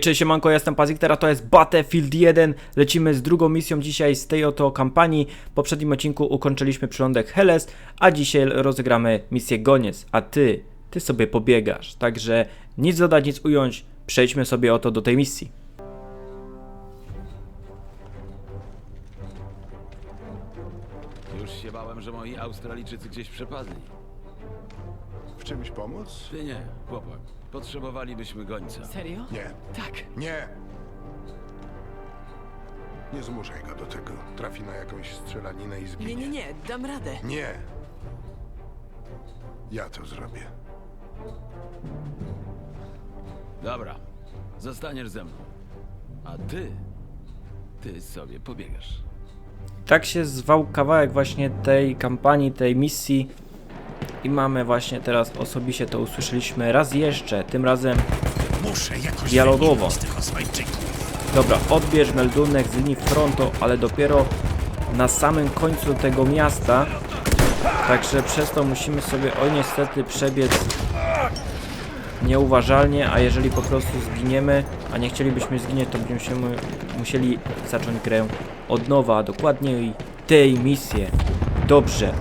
Hej, cześć, siemanko, ja jestem Pazik, teraz to jest Battlefield 1. Lecimy z drugą misją dzisiaj z tej oto kampanii. W poprzednim odcinku ukończyliśmy przylądek Heles, a dzisiaj rozegramy misję Goniec, a ty, ty sobie pobiegasz. Także nic dodać, nic ująć, przejdźmy sobie oto do tej misji. Już się bałem, że moi Australijczycy gdzieś przepadli. W czymś pomóc? Ty nie, chłopak. Potrzebowalibyśmy gońca. Serio? Nie. Tak. Nie! Nie zmuszaj go do tego. Trafi na jakąś strzelaninę i zginie. Nie, nie, nie, dam radę. Nie! Ja to zrobię. Dobra, zostaniesz ze mną. A ty, ty sobie pobiegasz. Tak się zwał kawałek właśnie tej kampanii, tej misji. I mamy właśnie teraz osobiście to usłyszeliśmy raz jeszcze, tym razem Muszę jakoś Dialogowo. z tych. Dobra, odbierz meldunek z linii frontu, ale dopiero na samym końcu tego miasta. Także przez to musimy sobie, oj niestety, przebiec nieuważalnie, a jeżeli po prostu zginiemy, a nie chcielibyśmy zginąć, to będziemy musieli zacząć grę od nowa, a dokładniej tej misję. Dobrze,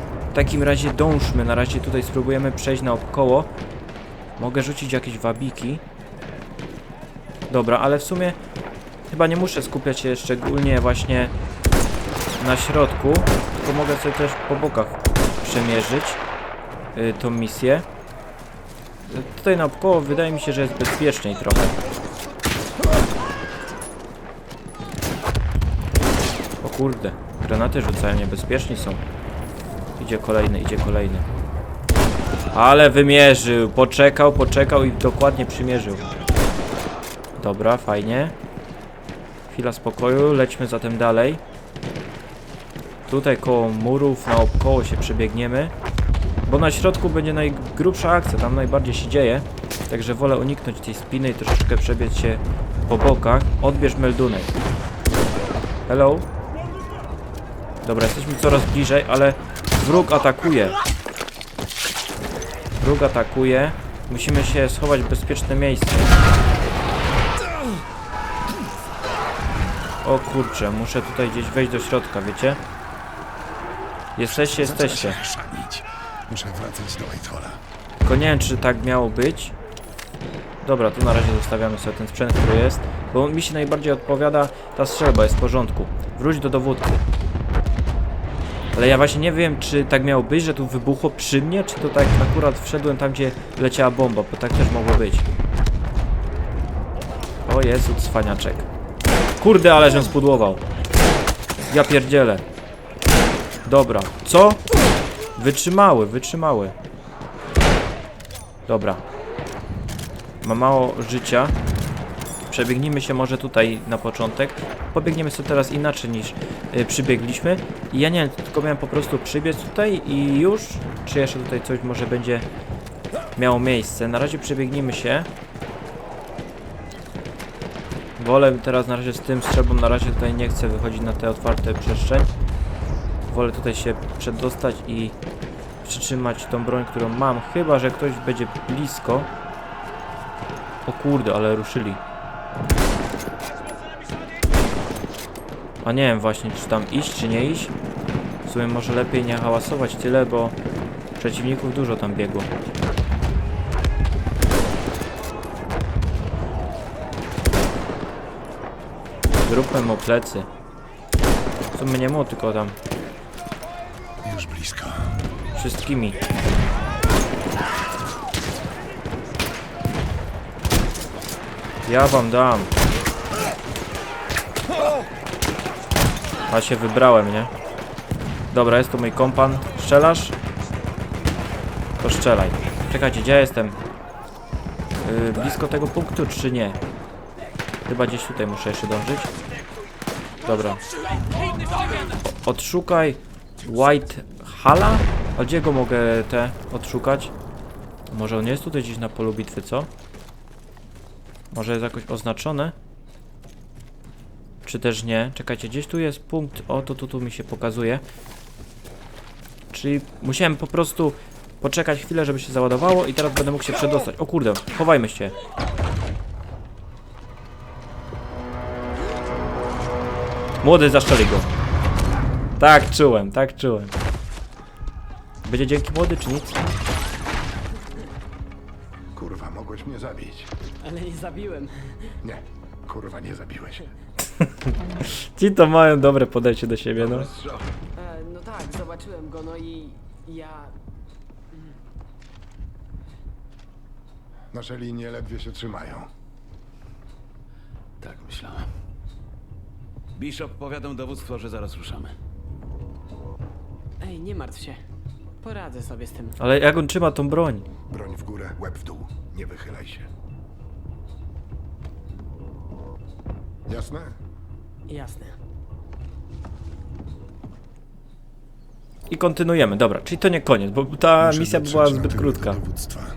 takim razie dążmy, na razie tutaj spróbujemy przejść naokoło. Mogę rzucić jakieś wabiki. Dobra, ale w sumie Chyba nie muszę skupiać się szczególnie właśnie na środku, tylko mogę sobie też po bokach przemierzyć y, tą misję. Tutaj naokoło wydaje mi się, że jest bezpieczniej trochę. O kurde, granaty rzucają, niebezpieczni są. Idzie kolejny, idzie kolejny. Ale wymierzył, poczekał, poczekał i dokładnie przymierzył. Dobra, fajnie. Chwila spokoju, lećmy zatem dalej. Tutaj koło murów naokoło się przebiegniemy. Bo na środku będzie najgrubsza akcja, tam najbardziej się dzieje. Także wolę uniknąć tej spiny i troszeczkę przebiec się po bokach. Odbierz meldunek. Hello? Dobra, jesteśmy coraz bliżej, ale wróg atakuje. Wróg atakuje. Musimy się schować w bezpieczne miejsce. O kurczę, muszę tutaj gdzieś wejść do środka, wiecie? Jesteście, jesteście. Muszę wracać do Whitehola. Tylko nie wiem, czy tak miało być. Dobra, tu na razie zostawiamy sobie ten sprzęt, który jest. Bo mi się najbardziej odpowiada ta strzelba, jest w porządku. Wróć do dowódcy. Ale ja właśnie nie wiem, czy tak miało być, że tu wybuchło przy mnie, czy to tak akurat wszedłem tam, gdzie leciała bomba, bo tak też mogło być. O Jezu, cwaniaczek. Kurde, ale żem spudłował. Ja pierdzielę. Dobra. Co? Wytrzymały, wytrzymały. Dobra. Ma mało życia. Przebiegnijmy się może tutaj na początek. Pobiegniemy sobie teraz inaczej niż y, przybiegliśmy. I ja nie tylko miałem po prostu przybiec tutaj i już? Czy jeszcze tutaj coś może będzie miało miejsce? Na razie przebiegnijmy się. Wolę teraz na razie z tym strzelbą, na razie tutaj nie chcę wychodzić na tę otwarte przestrzeń. Wolę tutaj się przedostać i przytrzymać tą broń, którą mam, chyba że ktoś będzie blisko. O kurde, ale ruszyli. A nie wiem właśnie, czy tam iść, czy nie iść. W sumie może lepiej nie hałasować tyle, bo przeciwników dużo tam biegło. Zróbmy mu plecy. W sumie nie mu, tylko tam Już blisko. wszystkimi. Ja wam dam. A się wybrałem, nie? Dobra, jest tu mój kompan. Strzelasz? To strzelaj. Czekajcie, gdzie ja jestem? Yy, blisko tego punktu, czy nie? Chyba gdzieś tutaj muszę jeszcze dążyć. Dobra. Odszukaj White Hala? A gdzie go mogę te odszukać? Może on jest tutaj gdzieś na polu bitwy, co? Może jest jakoś oznaczone? Czy też nie? Czekajcie, gdzieś tu jest punkt. O, to tu, tu mi się pokazuje. Czyli musiałem po prostu poczekać chwilę, żeby się załadowało i teraz będę mógł się przedostać. O kurde, chowajmy się. Młody, zaszczeli go. Tak czułem, tak czułem. Będzie dzięki młody, czy nic? Kurwa, mogłeś mnie zabić. Ale nie zabiłem. Nie, kurwa, nie zabiłeś. Ci to mają dobre podejście do siebie, no. Strzał. E, no tak, zobaczyłem go, no i ja... Nasze linie ledwie się trzymają. Tak myślałem. Bishop powiadam dowództwo, że zaraz ruszamy. Ej, nie martw się. Poradzę sobie z tym. Ale jak on trzyma tą broń? Broń w górę, łeb w dół. Nie wychylaj się. Jasne? Jasne. I kontynuujemy, dobra, czyli to nie koniec, bo ta Muszę misja dotrzeć była na zbyt tył krótka. do Dowództwa. Eee,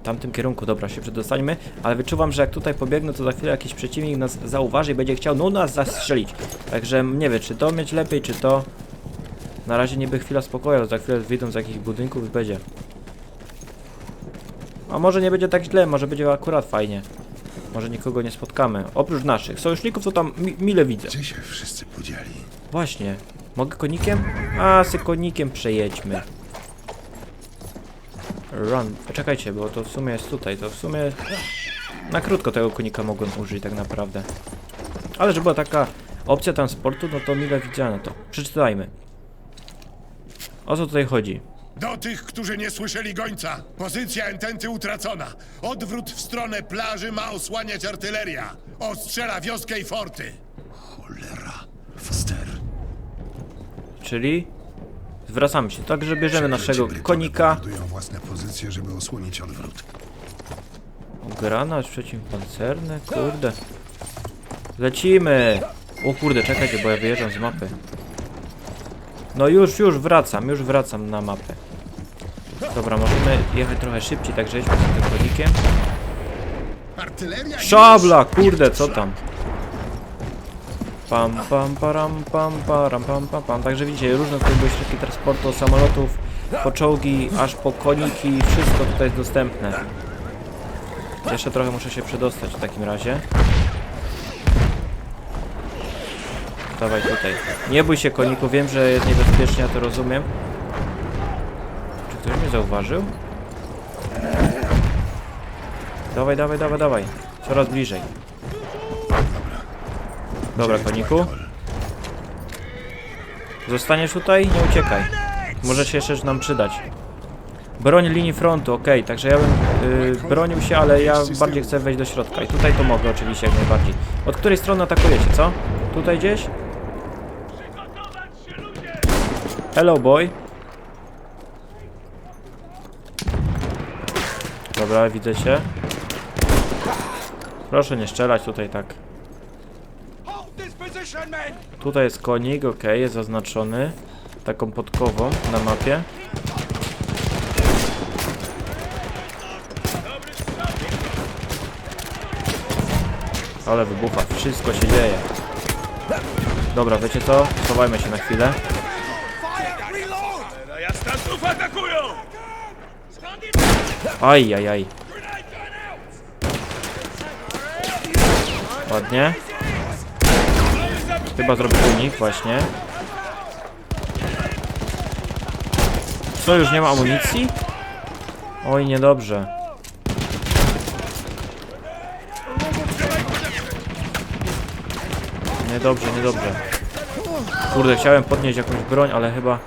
w tamtym kierunku, dobra, się przedostańmy, ale wyczuwam, że jak tutaj pobiegnę, to za chwilę jakiś przeciwnik nas zauważy i będzie chciał no nas zastrzelić. Także nie wiem, czy to mieć lepiej, czy to... Na razie niby chwila spokoju, za chwilę wyjdą z jakichś budynków i będzie. A może nie będzie tak źle, może będzie akurat fajnie. Może nikogo nie spotkamy. Oprócz naszych sojuszników to tam mi mile widzę. Gdzie się wszyscy podzieli? Właśnie. Mogę konikiem? A, z konikiem przejedźmy. Run. Poczekajcie, bo to w sumie jest tutaj. To w sumie... Na krótko tego konika mogłem użyć tak naprawdę. Ale że była taka opcja transportu, no to mile widziane to. Przeczytajmy. O co tutaj chodzi? Do tych, którzy nie słyszeli gońca. Pozycja ententy utracona. Odwrót w stronę plaży ma osłaniać artyleria. Ostrzela wioskę i forty. Cholera. Foster. Czyli... Zwracamy się. Także bierzemy naszego konika. Budują własne pozycje, żeby osłonić odwrót. Granat przeciwpancerny, kurde. Lecimy! O kurde, czekajcie, bo ja wyjeżdżam z mapy. No już, już wracam, już wracam na mapę. Dobra, możemy jechać trochę szybciej, także jedźmy z tym konikiem. Szabla, kurde, co tam? Pam, pam, param, pam, param, pam, pam, pam. Także widzicie, różne tutaj były środki transportu, samolotów, po czołgi, aż po koniki, wszystko tutaj jest dostępne. Jeszcze trochę muszę się przedostać w takim razie. Dawaj tutaj. Nie bój się koniku, wiem, że jest niebezpiecznie, ja to rozumiem. Zauważył? Dawaj, dawaj, dawaj, dawaj. Coraz bliżej. Dobra, koniku. Zostaniesz tutaj? Nie uciekaj. Może się jeszcze nam przydać. Broń linii frontu, okej, także ja bym y, bronił się, ale ja bardziej chcę wejść do środka. I tutaj to mogę oczywiście jak najbardziej. Od której strony atakujecie, co? Tutaj gdzieś? Hello boy. Dobra, widzę cię. Proszę nie strzelać tutaj tak. Tutaj jest konik, ok, jest zaznaczony taką podkową na mapie. Ale wybucha, wszystko się dzieje. Dobra, wiecie co? Schowajmy się na chwilę. Aj, aj, aj. Ładnie. Chyba zrobię unik właśnie. Co, już nie ma amunicji? Oj, niedobrze. Niedobrze, niedobrze. Kurde, chciałem podnieść jakąś broń, ale chyba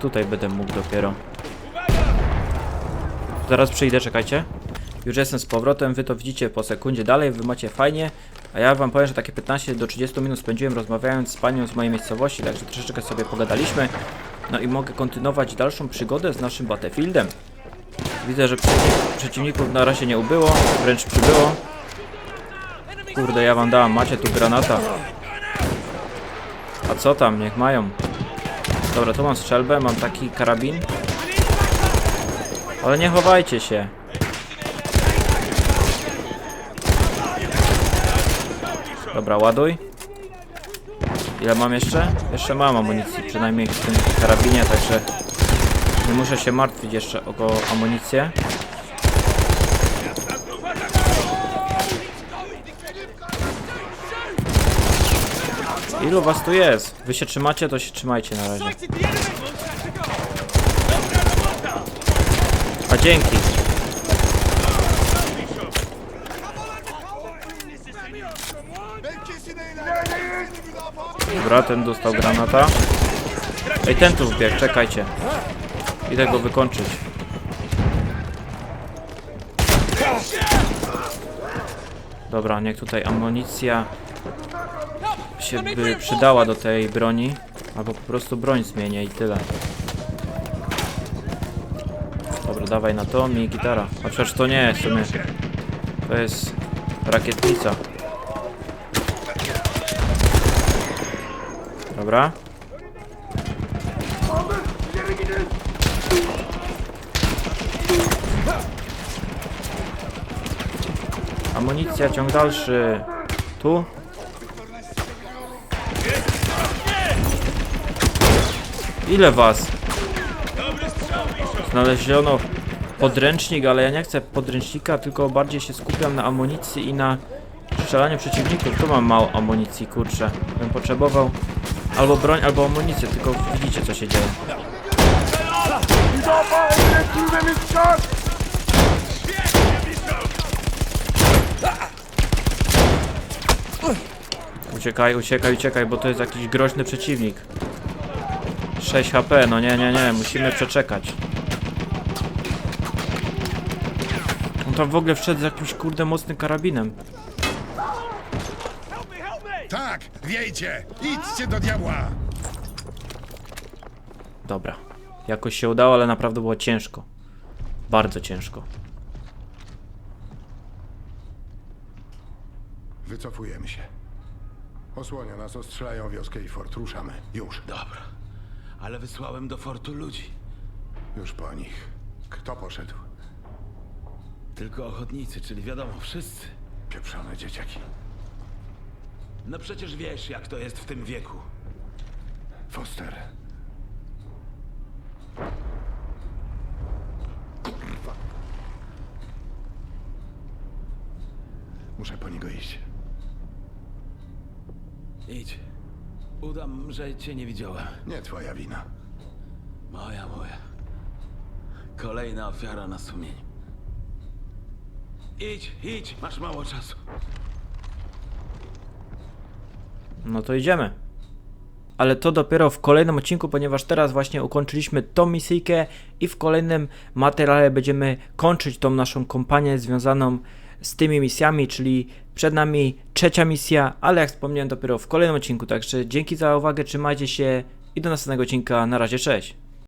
tutaj będę mógł dopiero. Zaraz przyjdę, czekajcie. Już jestem z powrotem, wy to widzicie po sekundzie dalej, wy macie fajnie. A ja wam powiem, że takie 15 do 30 minut spędziłem rozmawiając z panią z mojej miejscowości, także troszeczkę sobie pogadaliśmy. No i mogę kontynuować dalszą przygodę z naszym Battlefieldem. Widzę, że przeciw- przeciwników na razie nie ubyło, wręcz przybyło. Kurde, ja wam dałam, macie tu granata. A co tam, niech mają. Dobra, tu mam strzelbę, mam taki karabin. Ale nie chowajcie się. Dobra, ładuj. Ile mam jeszcze? Jeszcze mam amunicji, przynajmniej w tym karabinie, także nie muszę się martwić jeszcze o amunicję. Ilu was tu jest? Wy się trzymacie, to się trzymajcie na razie. Dzięki. Dobra, ten dostał granata. Ej, ten tu wbiegł, czekajcie. Idę go wykończyć. Dobra, niech tutaj amunicja się by przydała do tej broni. Albo po prostu broń zmienię i tyle. Dawaj na to, mi gitara. Chociaż to nie w sumie. To jest rakietnica. Dobra. Amunicja, ciąg dalszy. Tu? Ile was? Znaleziono podręcznik, ale ja nie chcę podręcznika, tylko bardziej się skupiam na amunicji i na strzelaniu przeciwników. Tu mam mało amunicji, kurczę. Bym potrzebował albo broń, albo amunicję, tylko widzicie co się dzieje. Uciekaj, uciekaj, uciekaj, bo to jest jakiś groźny przeciwnik. 6 HP, no nie, nie, nie, musimy przeczekać. On tam w ogóle wszedł z jakimś kurde mocnym karabinem. Tak, wiejcie! Idźcie do diabła! Dobra. Jakoś się udało, ale naprawdę było ciężko. Bardzo ciężko. Wycofujemy się. Osłania nas, ostrzelają wioskę i fort. Ruszamy. Już. Dobra. Ale wysłałem do fortu ludzi. Już po nich. Kto poszedł? Tylko ochotnicy, czyli wiadomo, wszyscy. Pieprzone dzieciaki. No przecież wiesz, jak to jest w tym wieku. Foster. Kurwa. Muszę po niego iść. Idź. Udam, że cię nie widziałem. Nie twoja wina. Moja, moja. Kolejna ofiara na sumieniu. Idź, idź, masz mało czasu. No to idziemy. Ale to dopiero w kolejnym odcinku, ponieważ teraz właśnie ukończyliśmy tą misyjkę i w kolejnym materiale będziemy kończyć tą naszą kompanię związaną z tymi misjami, czyli przed nami trzecia misja, ale jak wspomniałem dopiero w kolejnym odcinku, także dzięki za uwagę, trzymajcie się i do następnego odcinka, na razie, cześć!